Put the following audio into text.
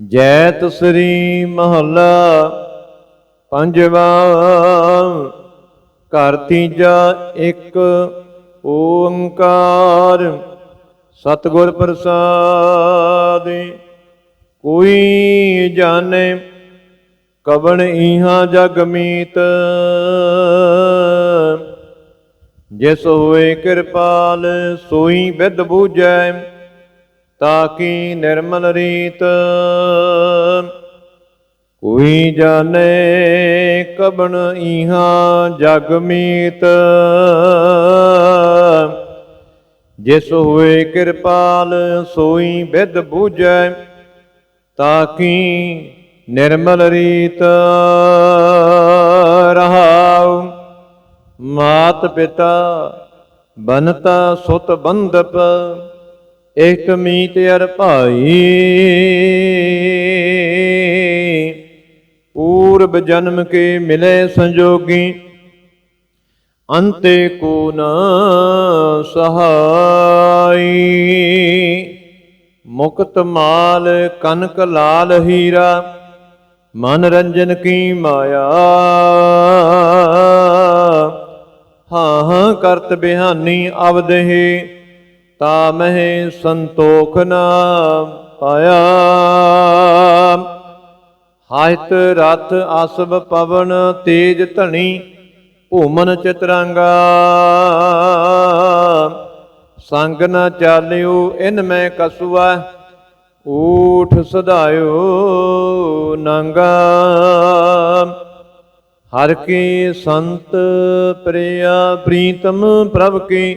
ਜੈਤ ਸ੍ਰੀ ਮਹੱਲਾ ਪੰਜਵਾ, ਘਰ ਤੀਜਾ ਇੱਕ, ਓੰਕਾਰ ਸਤਿਗੁਰ ਪ੍ਰਸਾਦ। ਕੋਈ ਜਾਣੇ ਕਵਣ ਇਹਾਂ ਜਗ ਮੀਤ। ਜਿਸ ਹੋਏ ਕਿਰਪਾਲ ਸੋਈ ਵਿਦ ਬੂਝੈ। ਤਾਕੀ ਨਿਰਮਲ ਰੀਤ। ਕੋਈ ਜਾਣੇ ਕਬਣ ਇਹਾਂ ਜਗ ਮੀਤ। ਜਿਸ ਹੋਏ ਕਿਰਪਾਲ ਸੋਈ ਵਿਦ ਬੂਝੈ, ਤਾਕੀ ਨਿਰਮਲ ਰੀਤ ਰਹਾਉ। ਮਾਤ ਪਿਤਾ ਬਨਤਾ ਸੁਤ ਬੰਧਪ ਇਕ ਮੀਤ ਅਰ ਭਾਈ। ਪੂਰਬ ਜਨਮ ਕੇ ਮਿਲੇ ਸੰਜੋਗੀ, ਅੰਤੇ ਕੋ ਨਾ ਸਹਾਈ। ਮੁਕਤ ਮਾਲ ਕਨਕ ਲਾਲ ਹੀਰਾ ਮਨ ਰੰਜਨ ਕੀ ਮਾਇਆ। ਹਾਂ ਹਾਂ ਕਰਤ ਬਿਹਾਨੀ ਅਵਦਹੀ ਤਾ ਮਹਿ ਸੰਤੋਖ ਨਾ ਪਾਇਆ। ਹਾਇਤ ਰਥ ਅਸਬ ਪਵਨ ਤੇਜ ਧਣੀ ਭੂਮਨ ਚਤਰੰਗਾ। ਸੰਗ ਨ ਚਾਲਿਓ, ਇਨ ਮੈਂ ਕਸੂਆ, ਊਠ ਸਦਾਇਓ ਨੰਗਾ। ਹਰ ਕੀ ਸੰਤ ਪ੍ਰਿਆ, ਪ੍ਰੀਤਮ ਪ੍ਰਭ ਕੀ